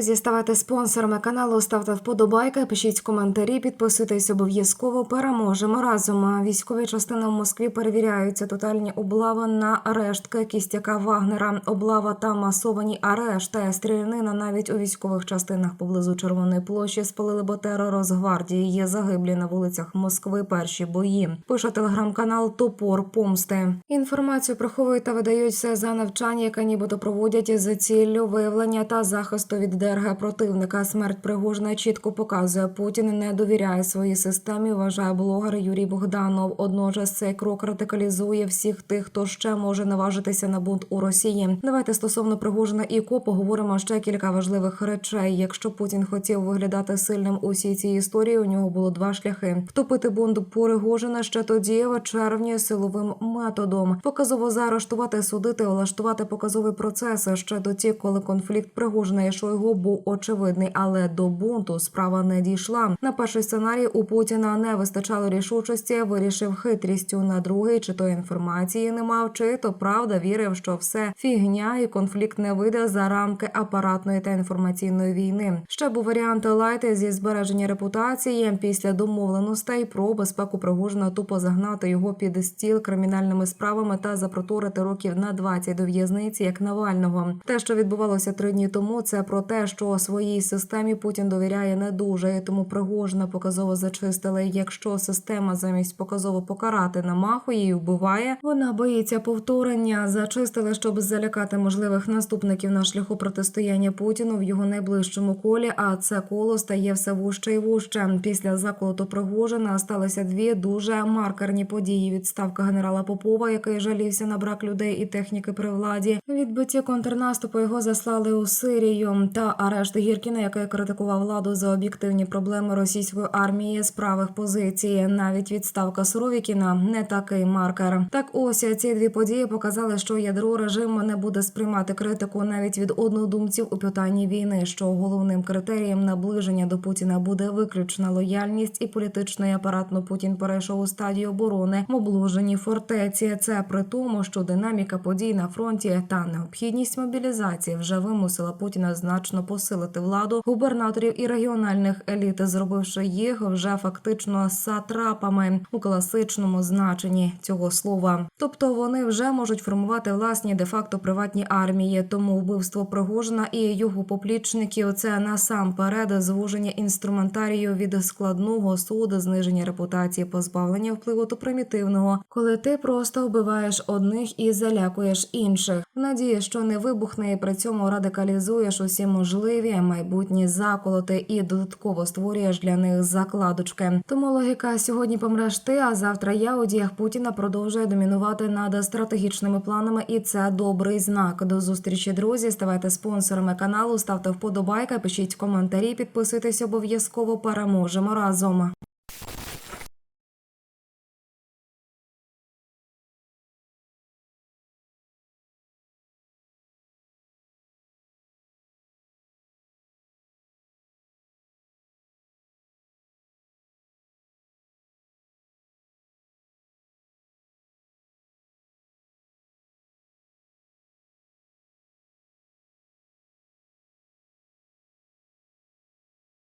Друзі, ставайте спонсорами каналу, ставте вподобайки, пишіть коментарі, підписуйтесь обов'язково. Переможемо разом. Військові частини в Москві перевіряються тотальні облави на рештки кістяка Вагнера. Облава та масовані арешти. Стрілянина навіть у військових частинах поблизу Червоної площі спалили ботери Росгвардії. Є загиблі на вулицях Москви. Перші бої. Пише телеграм-канал Топор Помсти. Інформацію приховують та видають все за навчання, яке нібито проводять за ціллю виявлення та захисту від ДРГ противника. Смерть Пригожина чітко показує. Путін не довіряє своїй системі. Вважає блогер Юрій Богданов. Одночас цей крок радикалізує всіх тих, хто ще може наважитися на бунт у Росії. Давайте стосовно Пригожина і ко поговоримо ще кілька важливих речей. Якщо Путін хотів виглядати сильним у всій цій історії, у нього було два шляхи: втопити бунт Пригожина ще тоді, в червні, силовим методом, показово заарештувати, судити, влаштувати показовий процес ще тоді, коли конфлікт Пригожина і Шойгу був очевидний, але до бунту справа не дійшла. На перший сценарій у Путіна не вистачало рішучості. Вирішив хитрістю на другий, чи то інформації не мав, чи то правда вірив, що все фігня, і конфлікт не вийде за рамки апаратної та інформаційної війни. Ще був варіант лайти зі збереження репутації після домовленостей про безпеку Пригожина тупо загнати його під стіл кримінальними справами та запроторити років на 20 до в'язниці, як Навального. Те, що відбувалося три дні тому, це про те, що своїй системі Путін довіряє не дуже, і тому Пригожина показово зачистили. Якщо система замість показово покарати намахує і вбиває, вона боїться повторення. Зачистили, щоб залякати можливих наступників на шляху протистояння Путіну в його найближчому колі. А це коло стає все вужче і вужче. Після заколоту Пригожина сталися дві дуже маркерні події. Відставка генерала Попова, який жалівся на брак людей і техніки при владі. Відбиття контрнаступу його заслали у Сирію та арешт Гіркіна, який критикував владу за об'єктивні проблеми російської армії з правих позицій. Навіть відставка Суровікіна не такий маркер. Так ось ці дві події показали, що ядро режиму не буде сприймати критику навіть від однодумців у питанні війни. Що головним критерієм наближення до Путіна буде виключна лояльність і політичний апаратно Путін перейшов у стадію оборони в обложеній фортеці. Це при тому, що динаміка подій на фронті та необхідність мобілізації вже вимусила Путіна значно посилити владу губернаторів і регіональних еліт, зробивши їх вже фактично сатрапами у класичному значенні цього слова. Тобто вони вже можуть формувати власні де-факто приватні армії. Тому вбивство Пригожина і його поплічників це насамперед звуження інструментарію від складного суду, зниження репутації, позбавлення впливу до примітивного, коли ти просто вбиваєш одних і залякуєш інших, в надії, що не вибухне, і при цьому радикалізуєш усі можливі майбутні заколоти і додатково створюєш для них закладочки. Тому логіка сьогодні помреш ти, а завтра я у діях Путіна продовжує домінувати над стратегічними планами, і це добрий знак. До зустрічі, друзі. Ставайте спонсорами каналу, ставте вподобайка, пишіть коментарі, підписуйтесь обов'язково. Переможемо разом.